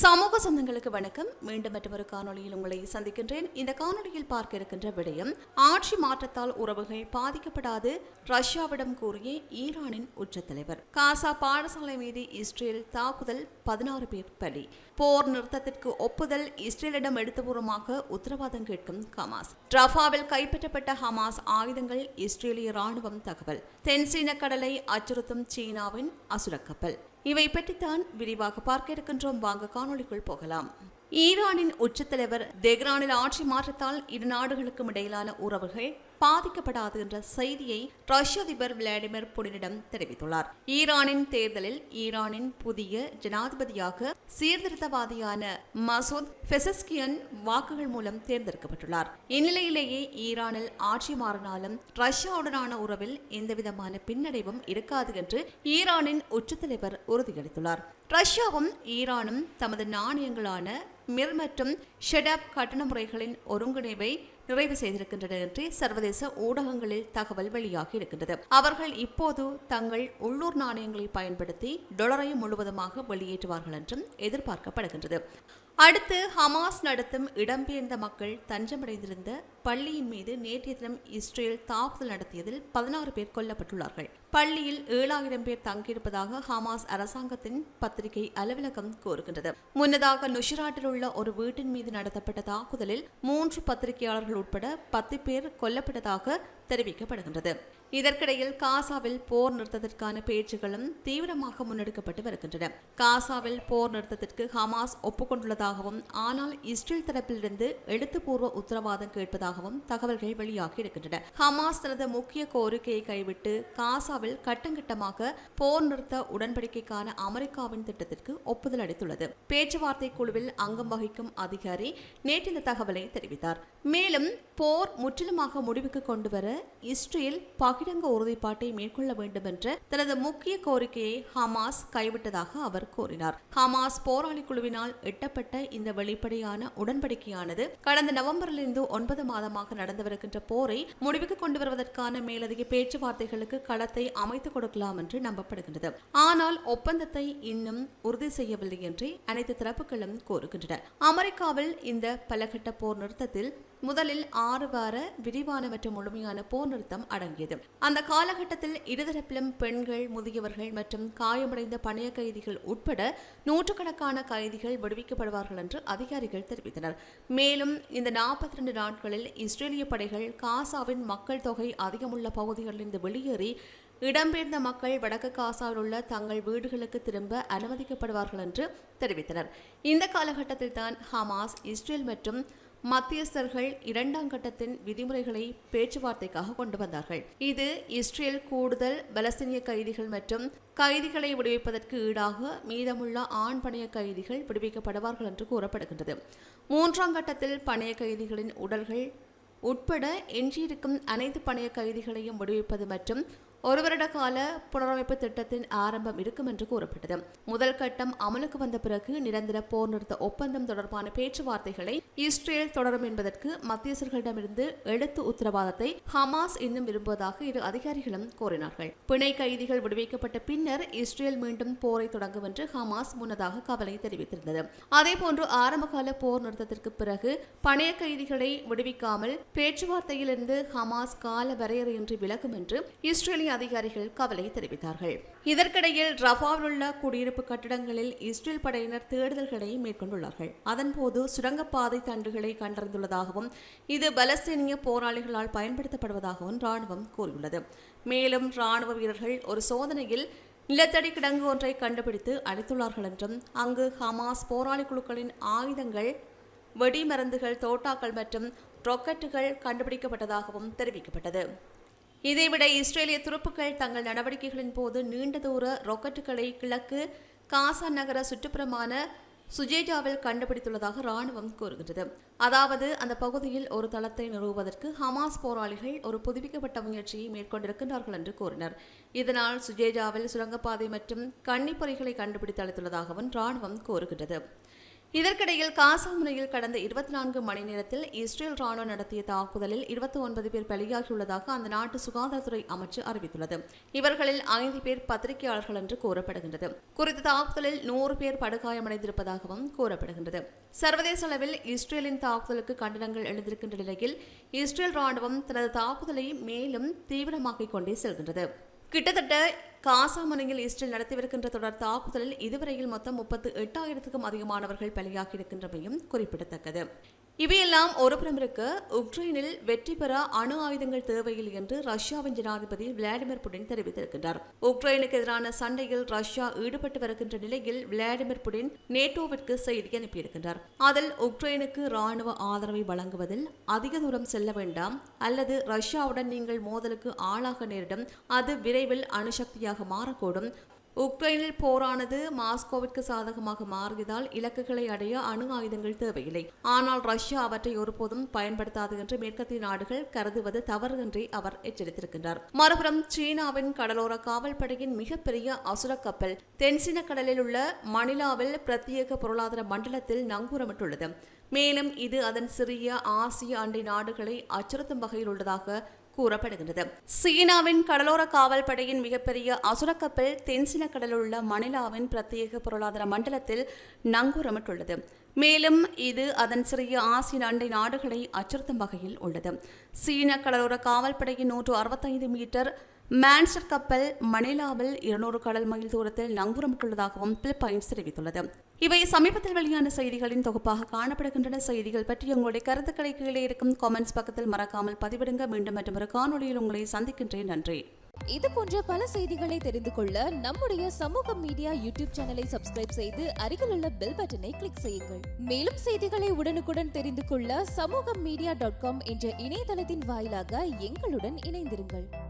சமூக சொந்தங்களுக்கு வணக்கம். மீண்டும் மற்றொரு காணொளியில் உங்களை சந்திக்கின்றேன். இந்த காணொலியில் பார்க்க இருக்கின்ற விடயம் ஆட்சி மாற்றத்தால் உறவுகள் பாதிக்கப்படாது ரஷ்யாவிடம் கூறிய ஈரானின் உச்ச தலைவர். காசா பாடசாலை மீது இஸ்ரேல் தாக்குதல் பதினாறு பேர் பலி. போர் நிறுத்தத்திற்கு ஒப்புதல் இஸ்ரேலிடம் எடுத்துபூர்வமாக உத்தரவாதம் கேட்கும் ஹமாஸ். ரஃபாவில் கைப்பற்றப்பட்ட ஹமாஸ் ஆயுதங்கள் இஸ்ரேலிய ராணுவம் தகவல். தென்சீன கடலை அச்சுறுத்தும் சீனாவின் அசுரக்கப்பல். இவை பற்றித்தான் விரிவாக பார்க்க இருக்கின்றோம். வாங்க காணொளிக்குள் போகலாம். ஈரானின் உச்சத்தலைவர் தெஹ்ரானில் ஆட்சி மாற்றத்தால் இரு நாடுகளுக்கும் இடையிலான உறவுகள் பாதிக்கப்படாது என்ற செய்தியை ரஷ்ய அதிபர் விளாடிமிர் புடினிடம் தெரிவித்துள்ளார். ஈரானின் தேர்தலில் ஈரானின் புதிய ஜனாதிபதியாக சீர்திருத்தவாதியான மசூத் பெசஸ்கியன் வாக்குகள் மூலம் தேர்ந்தெடுக்கப்பட்டுள்ளார். இந்நிலையிலேயே ஈரானில் ஆட்சி மாறினாலும் ரஷ்யாவுடனான உறவில் எந்தவிதமான பின்னடைவும் இருக்காது என்று ஈரானின் உச்சத்தலைவர் உறுதியளித்துள்ளார். ரஷ்யாவும் ஈரானும் தமது நாணயங்களான மிர் மற்றும் ஷெடாப் கட்டண முறைகளின் ஒருங்கிணைவை நிறைவு செய்திருக்கின்றன என்று சர்வதேச ஊடகங்களில் தகவல் வெளியாகி இருக்கின்றது. அவர்கள் இப்போது தங்கள் உள்ளூர் நாணயங்களை பயன்படுத்தி டொலரை முழுவதுமாக வெளியேற்றுவார்கள் என்றும் எதிர்பார்க்கப்படுகின்றது. அடுத்து ஹமாஸ் நடத்தும் இடம்பெயர்ந்த மக்கள் தஞ்சமடைந்திருந்த பள்ளியின் மீது நேற்றைய தினம் இஸ்ரேல் தாக்குதல் நடத்தியதில் பதினாறு பேர் கொல்லப்பட்டுள்ளார்கள். பள்ளியில் ஏழாயிரம் பேர் தங்கியிருப்பதாக ஹமாஸ் அரசாங்கத்தின் பத்திரிகை அலுவலகம் கூறுகின்றது. முன்னதாக நுஷிராட்டில் உள்ள ஒரு வீட்டின் மீது நடத்தப்பட்ட தாக்குதலில் மூன்று பத்திரிகையாளர்கள் உட்பட பத்து பேர் கொல்லப்பட்டதாக தெரிவிக்கப்படுகின்றது. இதற்கிடையில் காசாவில் போர் நிறுத்தத்திற்கான பேச்சுகளும் தீவிரமாக முன்னெடுக்கப்பட்டு வருகின்றன. காசாவில் போர் நிறுத்தத்திற்கு ஹமாஸ் ஒப்புக்கொண்டுள்ளதாகவும் ஆனால் இஸ்ரேல் தரப்பிலிருந்து எழுத்துப்பூர்வ உத்தரவாதம் கேட்பதாகவும் தகவல்கள் வெளியாகி இருக்கின்றன. ஹமாஸ் தனது முக்கிய கோரிக்கையை கைவிட்டு காசா காசாவில் கட்டங்கட்டமாக போர் நிறுத்த உடன்படிக்கைக்கான அமெரிக்காவின் திட்டத்திற்கு ஒப்புதல் அளித்துள்ளது. பேச்சுவார்த்தை குழுவில் அங்கம் வகிக்கும் அதிகாரி நேற்று இந்த தகவலை தெரிவித்தார். மேலும் போர் முற்றிலுமாக முடிவுக்கு கொண்டுவர இஸ்ரேல் பகிரங்க உறுதிப்பாட்டை மேற்கொள்ள வேண்டும் என்ற தனது முக்கிய கோரிக்கையை ஹமாஸ் கைவிட்டதாக அவர் கூறினார். ஹமாஸ் போராளி குழுவினால் எட்டப்பட்ட இந்த வெளிப்படையான உடன்படிக்கையானது கடந்த நவம்பரிலிருந்து ஒன்பது மாதமாக நடந்து வருகின்ற போரை முடிவுக்கு கொண்டு வருவதற்கான மேலதிக பேச்சுவார்த்தைகளுக்கு களத்தை அமைத்துக் கொடுக்கலாம் என்று நம்பப்படுகின்றது. ஆனால் ஒப்பந்தத்தை இன்னும் உறுதி செய்யவில்லை என்று அனைத்து தரப்புகளும் கோருகின்றன அமெரிக்காவில் இந்த பலகட்ட போர் நிறுத்தத்தில் முதலில் ஆறு வார விரிவான மற்றும் முழுமையான போர் நிறுத்தம் அடங்கியது. அந்த காலகட்டத்தில் இருதரப்பிலும் பெண்கள் முதியவர்கள் மற்றும் காயமடைந்த பணைய கைதிகள் உட்பட நூற்றுக்கணக்கான கைதிகள் விடுவிக்கப்படுவார்கள் என்று அதிகாரிகள் தெரிவித்தனர். மேலும் இந்த நாற்பத்தி ரெண்டு நாட்களில் இஸ்ரேலிய படைகள் காசாவின் மக்கள் தொகை அதிகமுள்ள பகுதிகளிலிருந்து வெளியேறி இடம்பெயர்ந்த மக்கள் வடக்கு காசாவில் உள்ள தங்கள் வீடுகளுக்கு திரும்ப அனுமதிக்கப்படுவார்கள் என்று தெரிவித்தனர். இந்த காலகட்டத்தில் தான் ஹமாஸ் இஸ்ரேல் மற்றும் மத்தியஸ்தர்கள் இரண்டாம் கட்டத்தின் விதிமுறைகளை பேச்சுவார்த்தைக்காக கொண்டு வந்தார்கள். இது இஸ்ரேல் கூடுதல் பலஸ்தீனிய கைதிகள் மற்றும் கைதிகளை விடுவிப்பதற்கு ஈடாக மீதமுள்ள ஆண் பணைய கைதிகள் விடுவிக்கப்படுவார்கள் என்று கூறப்படுகின்றது. மூன்றாம் கட்டத்தில் பணைய கைதிகளின் உடல்கள் உட்பட எஞ்சியிருக்கும் அனைத்து பணைய கைதிகளையும் விடுவிப்பது மற்றும் ஒரு வருட கால புனரமைப்பு திட்டத்தின் ஆரம்பம் இருக்கும் என்று கூறப்பட்டது. முதல் கட்டம் அமலுக்கு வந்த பிறகு நிரந்தர போர் நிறுத்த ஒப்பந்தம் தொடர்பான பேச்சுவார்த்தைகளை இஸ்ரேல் தொடரும் என்பதற்கு மத்தியஸ்தர்களிடமிருந்து எழுத்து உத்தரவாதத்தை ஹமாஸ் இன்னும் விரும்புவதாக இரு அதிகாரிகளும் கோரினார்கள். பிணை கைதிகள் விடுவிக்கப்பட்ட பின்னர் இஸ்ரேல் மீண்டும் போரை தொடங்கும் என்று ஹமாஸ் முன்னதாக கவலை தெரிவித்திருந்தது. அதேபோன்று ஆரம்பகால போர் நிறுத்தத்திற்கு பிறகு பணைய கைதிகளை விடுவிக்காமல் பேச்சுவார்த்தையிலிருந்து ஹமாஸ் கால வரையறையின்றி விலகும் என்று இஸ்ரேலிய அதிகாரிகள் கவலை தெரிவித்தார்கள். இதற்கிடையில் ரஃபாவில் உள்ள குடியிருப்பு கட்டிடங்களில் இஸ்ரேல் படையினர் தேடுதல்களை மேற்கொண்டுள்ளார்கள். அதன்போது சுரங்கப்பாதை தண்டுகளை கண்டறிந்துள்ளதாகவும் இது பலஸ்தீனிய போராளிகளால் பயன்படுத்தப்படுவதாகவும் ராணுவம் கூறியுள்ளது. மேலும் ராணுவ வீரர்கள் ஒரு சோதனையில் நிலத்தடி கிடங்கு ஒன்றை கண்டுபிடித்து அளித்துள்ளார்கள் என்றும் அங்கு ஹமாஸ் போராளி குழுக்களின் ஆயுதங்கள் வெடிமருந்துகள் தோட்டாக்கள் மற்றும் ராக்கெட்டுகள் கண்டுபிடிக்கப்பட்டதாகவும் தெரிவிக்கப்பட்டது. இதைவிட இஸ்ரேலிய துருப்புக்கள் தங்கள் நடவடிக்கைகளின் போது நீண்ட தூர ராக்கெட்டுகளை கிழக்கு காசா நகர சுற்றுப்புறமான சுஜேஜாவில் கண்டுபிடித்துள்ளதாக ராணுவம் கூறுகிறது அதாவது அந்த பகுதியில் ஒரு தளத்தை நிறுவுவதற்கு ஹமாஸ் போராளிகள் ஒரு புதுப்பிக்கப்பட்ட முயற்சியை மேற்கொண்டிருக்கின்றார்கள் என்று கூறினர். இதனால் சுஜேஜாவில் சுரங்கப்பாதை மற்றும் கன்னிப்பொறிகளை கண்டுபிடித்து அளித்துள்ளதாகவும் ராணுவம் கூறுகிறது இதற்கிடையில் காசா முனையில் கடந்த இருபத்தி நான்கு மணி நேரத்தில் இஸ்ரேல் ராணுவம் நடத்திய தாக்குதலில் இருபத்தி ஒன்பது பேர் பலியாகியுள்ளதாக அந்த நாட்டு சுகாதாரத்துறை அமைச்சு அறிவித்துள்ளது. இவர்களில் ஐந்து பேர் பத்திரிகையாளர்கள் என்று கூறப்படுகின்றது. குறித்த தாக்குதலில் நூறு பேர் படுகாயமடைந்திருப்பதாகவும் கூறப்படுகின்றது. சர்வதேச அளவில் இஸ்ரேலின் தாக்குதலுக்கு கண்டனங்கள் எழுந்திருக்கின்ற நிலையில் இஸ்ரேல் ராணுவம் தனது தாக்குதலை மேலும் தீவிரமாக்கிக் கொண்டே செல்கின்றது. கிட்டத்தட்ட காசா முனையில் இஸ்ரேல் நடத்திவிருக்கின்ற தொடர் தாக்குதலில் இதுவரையில் மொத்தம் முப்பத்து எட்டாயிரத்துக்கும் அதிகமானவர்கள் பலியாகியிருக்கின்றமையும் குறிப்பிடத்தக்கது. இவையெல்லாம் ஒருபுறம் இருக்க உக்ரைனில் வெற்றி பெற அணு ஆயுதங்கள் தேவையில்லை என்று ரஷ்யாவின் ஜனாதிபதி விளாடிமிர் புடின் தெரிவித்திருக்கின்றார். உக்ரைனுக்கு எதிரான சண்டையில் ரஷ்யா ஈடுபட்டு வருகின்ற நிலையில் விளாடிமிர் புடின் நேட்டோவிற்கு செய்தி அனுப்பியிருக்கின்றார். அதில் உக்ரைனுக்கு ராணுவ ஆதரவை வழங்குவதில் அதிக தூரம் செல்ல வேண்டாம் அல்லது ரஷ்யாவுடன் நீங்கள் மோதலுக்கு ஆளாக நேரிடும் அது விரைவில் அணுசக்தியாக மாறக்கூடும். உக்ரைனில் போரானது மாஸ்கோவிற்கு சாதகமாக மாறியதால் இலக்குகளை அடைய அணு ஆயுதங்கள் தேவையில்லை. ஆனால் ரஷ்யா அவற்றை ஒருபோதும் பயன்படுத்தாது என்று மேற்கத்திய நாடுகள் கருதுவது தவறு என்றே அவர் எச்சரித்திருக்கின்றார். மறுபுறம் சீனாவின் கடலோர காவல்படையின் மிகப்பெரிய அசுர கப்பல் தென்சீன கடலில் உள்ள மணிலாவில் பிரத்யேக பொருளாதார மண்டலத்தில் நங்கூரமிட்டுள்ளது. மேலும் இது அதன் சிறிய ஆசிய அண்டை நாடுகளை அச்சுறுத்தும் வகையில் உள்ளதாக கூறப்படுகின்றது. சீனாவின் கடலோர காவல்படையின் மிகப்பெரிய அசுரக்கப்பல் தென்சின கடலில் உள்ள மணிலாவின் பிரத்யேக பொருளாதார மண்டலத்தில் நங்கூரமிட்டுள்ளது. மேலும் இது அதன் சிறிய ஆசிய அண்டை நாடுகளை அச்சுறுத்தும் வகையில் உள்ளது. சீன கடலோர காவல்படையின் நூற்று அறுபத்தைந்து மீட்டர் மான்ஸ்டர் கப்பல் மணிலாவில் இருநூறு கடல் மைல் தூரத்தில் நங்கூரமிட்டுள்ளதாகவும் பிலிப்பைன்ஸ் தெரிவித்துள்ளது. இவை சமீபத்தில் வெளியான செய்திகளின் தொகுப்பாக காணப்படுகின்றன. செய்திகள் பற்றி உங்களுடைய கருத்துக்களை கீழே இருக்கும் காமெண்ட்ஸ் பக்கத்தில் மறக்காமல் பதிவிடுங்க. மீண்டும் மற்றும் ஒரு காணொலியில் உங்களை சந்திக்கின்றேன். நன்றி. இது போன்ற பல செய்திகளை தெரிந்து கொள்ள நம்முடைய சமூக மீடியா யூடியூப் சேனலை சப்ஸ்கிரைப் செய்து அருகில் உள்ள பெல் பட்டனை கிளிக் செய்யுங்கள். மேலும் செய்திகளை உடனுக்குடன் தெரிந்து கொள்ள சமூக மீடியா டாட் காம் என்ற இணையதளத்தின் வாயிலாக எங்களுடன் இணைந்திருங்கள்.